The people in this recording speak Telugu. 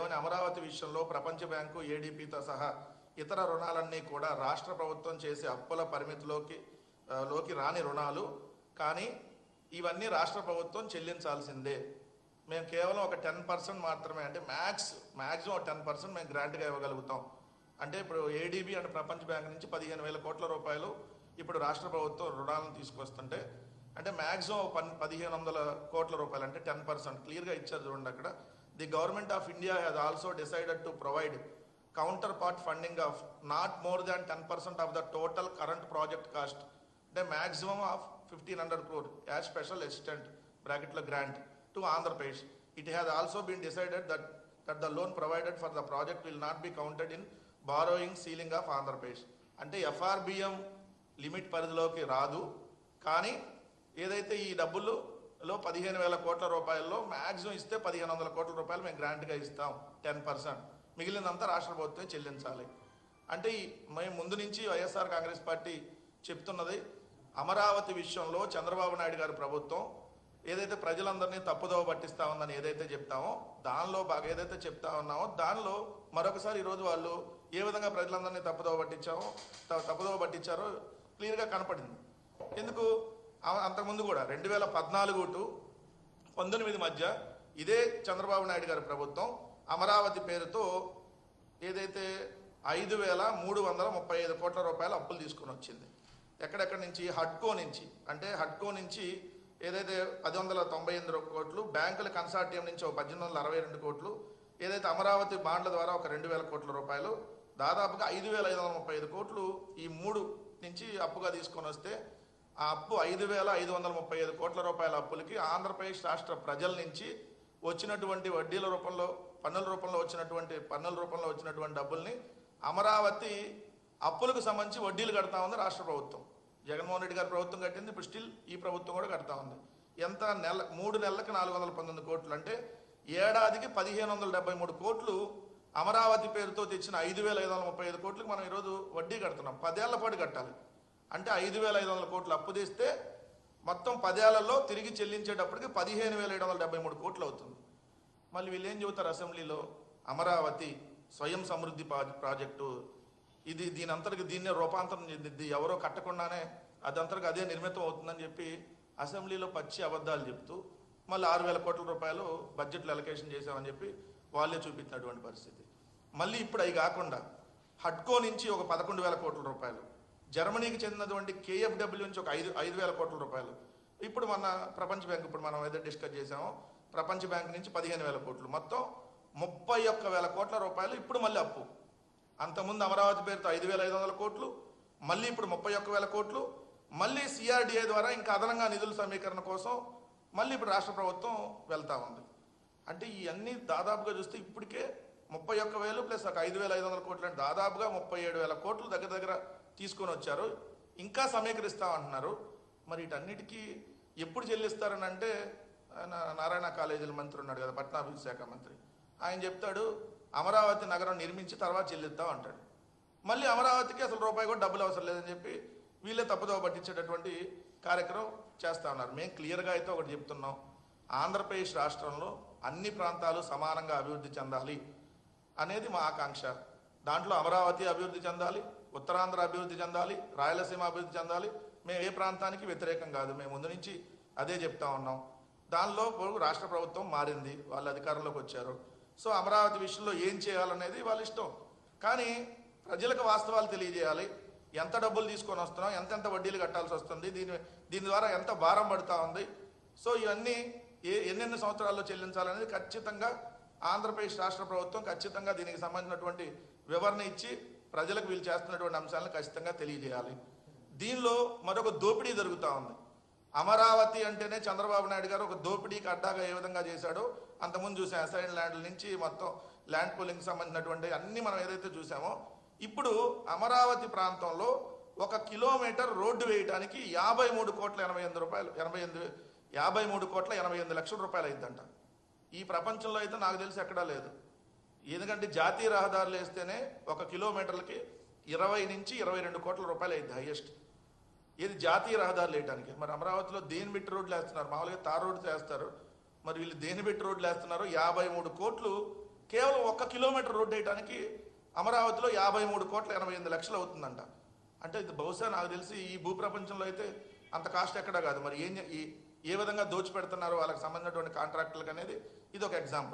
లేవని అమరావతి విషయంలో ప్రపంచ బ్యాంకు ఏడీపీతో సహా ఇతర రుణాలన్నీ కూడా రాష్ట్ర ప్రభుత్వం చేసే అప్పుల పరిమితిలోకి లోకి రాని రుణాలు. కానీ ఇవన్నీ రాష్ట్ర ప్రభుత్వం చెల్లించాల్సిందే. మేము కేవలం ఒక టెన్ పర్సెంట్ మాత్రమే అంటే మ్యాక్స్ మ్యాక్సిమం టెన్ పర్సెంట్ మేము గ్రాంట్గా ఇవ్వగలుగుతాం. అంటే ఇప్పుడు ఏడీబీ అంటే ప్రపంచ బ్యాంక్ నుంచి పదిహేను వేల కోట్ల రూపాయలు ఇప్పుడు రాష్ట్ర ప్రభుత్వం రుణాలను తీసుకొస్తుంటే అంటే మ్యాక్సిమం పన్ పదిహేను వందల కోట్ల రూపాయలు అంటే టెన్ పర్సెంట్. క్లియర్గా ఇచ్చారు చూడండి అక్కడ. The government of India has also decided to provide counterpart funding of not more than ten percent of the total current project cost అంటే maximum of fifteen hundred crore as special assistant బ్రాకెట్లో grant to Andhra Pradesh it has also been decided that that the loan provided for the project will not be counted in borrowing ceiling of Andhra Pradesh అంటే ఎఫ్ఆర్బిఎం లిమిట్ పరిధిలోకి రాదు. కానీ ఏదైతే ఈ డబ్బులు లో పదిహేను వేల కోట్ల రూపాయల్లో మ్యాక్సిమం ఇస్తే పదిహేను వందల కోట్ల రూపాయలు మేము గ్రాంట్గా ఇస్తాం టెన్ పర్సెంట్. మిగిలినంతా రాష్ట్ర ప్రభుత్వమే చెల్లించాలి. అంటే మేము ముందు నుంచి వైఎస్ఆర్ కాంగ్రెస్ పార్టీ చెప్తున్నది అమరావతి విషయంలో చంద్రబాబు నాయుడు గారి ప్రభుత్వం ఏదైతే ప్రజలందరినీ తప్పుదోవ పట్టిస్తా ఉందని ఏదైతే చెప్తామో దానిలో బాగా ఏదైతే చెప్తా ఉన్నామో దానిలో మరొకసారి ఈరోజు వాళ్ళు ఏ విధంగా ప్రజలందరినీ తప్పుదోవ పట్టించామో తప్పుదోవ పట్టించారో క్లియర్గా కనపడింది. ఎందుకు? అంతకుముందు కూడా రెండు వేల పద్నాలుగు టు పంతొమ్మిది మధ్య ఇదే చంద్రబాబు నాయుడు గారి ప్రభుత్వం అమరావతి పేరుతో ఏదైతే ఐదు వేల మూడు వందల ముప్పై ఐదు కోట్ల రూపాయల అప్పులు తీసుకుని వచ్చింది. ఎక్కడెక్కడి నుంచి? హడ్కో నుంచి. అంటే హడ్కో నుంచి ఏదైతే పది వందల తొంభై ఎనిమిది కోట్లు బ్యాంకుల కన్సార్టియం నుంచి ఒక పద్దెనిమిది వందల అరవై రెండు కోట్లు ఏదైతే అమరావతి బాండ్ల ద్వారా ఒక రెండు వేల కోట్ల రూపాయలు దాదాపుగా ఐదు వేల ఐదు వందల ముప్పై ఐదు కోట్లు ఈ మూడు నుంచి అప్పుగా తీసుకొని వస్తే ఆ అప్పు ఐదు వేల ఐదు వందల ముప్పై ఐదు కోట్ల రూపాయల అప్పులకి ఆంధ్రప్రదేశ్ రాష్ట్ర ప్రజల నుంచి వచ్చినటువంటి వడ్డీల రూపంలో పన్నుల రూపంలో వచ్చినటువంటి పన్నుల రూపంలో వచ్చినటువంటి డబ్బుల్ని అమరావతి అప్పులకు సంబంధించి వడ్డీలు కడతా ఉంది రాష్ట్ర ప్రభుత్వం. జగన్మోహన్ రెడ్డి గారి ప్రభుత్వం కట్టింది ఇప్పుడు స్టిల్ ఈ ప్రభుత్వం కూడా కడతా ఉంది. ఎంత నెల మూడు నెలలకు నాలుగు వందల పంతొమ్మిది కోట్లు అంటే ఏడాదికి పదిహేను వందల డెబ్బై మూడు కోట్లు అమరావతి పేరుతో తెచ్చిన ఐదు వేల ఐదు వందల ముప్పై ఐదు కోట్లకు మనం ఈరోజు వడ్డీ కడుతున్నాం. పదేళ్ళ పాటు కట్టాలి. అంటే ఐదు వేల ఐదు వందల కోట్లు అప్పు తీస్తే మొత్తం పదేళ్ళలో తిరిగి చెల్లించేటప్పటికి పదిహేను వేల ఏడు వందల డెబ్బై మూడు కోట్లు అవుతుంది. మళ్ళీ వీళ్ళు ఏం చెబుతారు అసెంబ్లీలో? అమరావతి స్వయం సమృద్ధి ప్రాజెక్టు. ఇది దీని అంతటికి దీన్నే రూపాంతరం చెందిద్ది. ఎవరో కట్టకుండానే అదంతటికి అదే నిర్మితం అవుతుందని చెప్పి అసెంబ్లీలో పచ్చి అబద్ధాలు చెప్తూ మళ్ళీ ఆరు వేల కోట్ల రూపాయలు బడ్జెట్లో అలొకేషన్ చేశామని చెప్పి వాళ్ళే చూపించినటువంటి పరిస్థితి. మళ్ళీ ఇప్పుడు అవి కాకుండా హడ్కో నుంచి ఒక పదకొండు వేల కోట్ల రూపాయలు జర్మనీకి చెందినటువంటి కేఎఫ్డబ్ల్యూ నుంచి ఒక ఐదు ఐదు వేల కోట్ల రూపాయలు. ఇప్పుడు మన ప్రపంచ బ్యాంక్ ఇప్పుడు మనం ఏదో డిస్కస్ చేసామో ప్రపంచ బ్యాంక్ నుంచి పదిహేను వేల కోట్లు. మొత్తం ముప్పై ఒక్క వేల కోట్ల రూపాయలు ఇప్పుడు మళ్ళీ అప్పు. అంతకుముందు అమరావతి పేరుతో ఐదు వేల ఐదు వందల కోట్లు మళ్ళీ ఇప్పుడు ముప్పై ఒక్క వేల కోట్లు మళ్ళీ సిఆర్డిఏ ద్వారా ఇంకా అదనంగా నిధుల సమీకరణ కోసం మళ్ళీ ఇప్పుడు రాష్ట్ర ప్రభుత్వం వెళ్తా ఉంది. అంటే ఇవన్నీ దాదాపుగా చూస్తే ఇప్పటికే ముప్పై ఒక్క వేలు ప్లస్ ఒక ఐదు వేల ఐదు వందల కోట్లు. అంటే దాదాపుగా ముప్పై ఏడు వేల కోట్లు దగ్గర దగ్గర తీసుకొని వచ్చారు. ఇంకా సమీకరిస్తామంటున్నారు మరి వీటన్నిటికీ ఎప్పుడు చెల్లిస్తారని అంటే ఆయన నారాయణ కాలేజీల మంత్రి ఉన్నాడు కదా పట్టణాభివృద్ధి శాఖ మంత్రి. ఆయన చెప్తాడు అమరావతి నగరం నిర్మించి తర్వాత చెల్లిద్దాం అంటాడు. మళ్ళీ అమరావతికి అసలు రూపాయి కూడా డబ్బులు అవసరం లేదని చెప్పి వీళ్ళే తప్పుదోవ పట్టించేటటువంటి కార్యక్రమం చేస్తా ఉన్నారు. మేము క్లియర్గా అయితే ఒకటి చెప్తున్నాం. ఆంధ్రప్రదేశ్ రాష్ట్రంలో అన్ని ప్రాంతాలు సమానంగా అభివృద్ధి చెందాలి అనేది మా ఆకాంక్ష. దాంట్లో అమరావతి అభివృద్ధి చెందాలి ఉత్తరాంధ్ర అభివృద్ధి చెందాలి రాయలసీమ అభివృద్ధి చెందాలి. మేము ఏ ప్రాంతానికి వ్యతిరేకం కాదు. మేము ముందు నుంచి అదే చెప్తా ఉన్నాం. దానిలో రాష్ట్ర ప్రభుత్వం మారింది. వాళ్ళు అధికారంలోకి వచ్చారు. సో అమరావతి విషయంలో ఏం చేయాలనేది వాళ్ళ ఇష్టం. కానీ ప్రజలకు వాస్తవాలు తెలియజేయాలి. ఎంత డబ్బులు తీసుకొని వస్తున్నాం ఎంతెంత వడ్డీలు కట్టాల్సి వస్తుంది దీని దీని ద్వారా ఎంత భారం పడుతూ ఉంది. సో ఇవన్నీ ఏ ఎన్నెన్ని సంవత్సరాల్లో చెల్లించాలనేది ఖచ్చితంగా ఆంధ్రప్రదేశ్ రాష్ట్ర ప్రభుత్వం ఖచ్చితంగా దీనికి సంబంధించినటువంటి వివరణ ఇచ్చి ప్రజలకు వీళ్ళు చేస్తున్నటువంటి అంశాలను ఖచ్చితంగా తెలియజేయాలి. దీనిలో మరొక దోపిడీ జరుగుతూ ఉంది. అమరావతి అంటేనే చంద్రబాబు నాయుడు గారు ఒక దోపిడీకి అడ్డాగా ఏ విధంగా చేశాడో అంతకుముందు చూసాం అసైన్ ల్యాండ్ల నుంచి మొత్తం ల్యాండ్ పూలింగ్ సంబంధించినటువంటి అన్ని మనం ఏదైతే చూసామో ఇప్పుడు అమరావతి ప్రాంతంలో ఒక కిలోమీటర్ రోడ్డు వేయడానికి యాభై మూడు కోట్ల ఎనభై ఎనిమిది రూపాయలు ఎనభై ఎనిమిది యాభై మూడు కోట్ల ఎనభై ఎనిమిది లక్షల రూపాయలు అయిందంట ఈ ప్రపంచంలో అయితే నాకు తెలిసి ఎక్కడా లేదు. ఎందుకంటే జాతీయ రహదారులు వేస్తేనే ఒక కిలోమీటర్లకి ఇరవై నుంచి ఇరవై రెండు కోట్ల రూపాయలు అయింది హైయెస్ట్ ఇది జాతీయ రహదారులు వేయడానికి మరి అమరావతిలో దేని బిట్టి రోడ్లు వేస్తున్నారు? మామూలుగా తార్ రోడ్లు వేస్తారు. మరి వీళ్ళు దేని బిట్టి రోడ్లు వేస్తున్నారు? యాభై మూడు కోట్లు కేవలం ఒక్క కిలోమీటర్ రోడ్డు వేయడానికి అమరావతిలో యాభై మూడు కోట్ల ఎనభై ఎనిమిది లక్షలు అవుతుందంట. అంటే ఇది బహుశా నాకు తెలిసి ఈ భూప్రపంచంలో అయితే అంత కాస్ట్ ఎక్కడా కాదు. మరి ఏం ఈ- ఏ విధంగా దోచిపెడుతున్నారు? వాళ్ళకి సంబంధించినటువంటి కాంట్రాక్టులకు అనేది ఇది ఒక ఎగ్జాంపుల్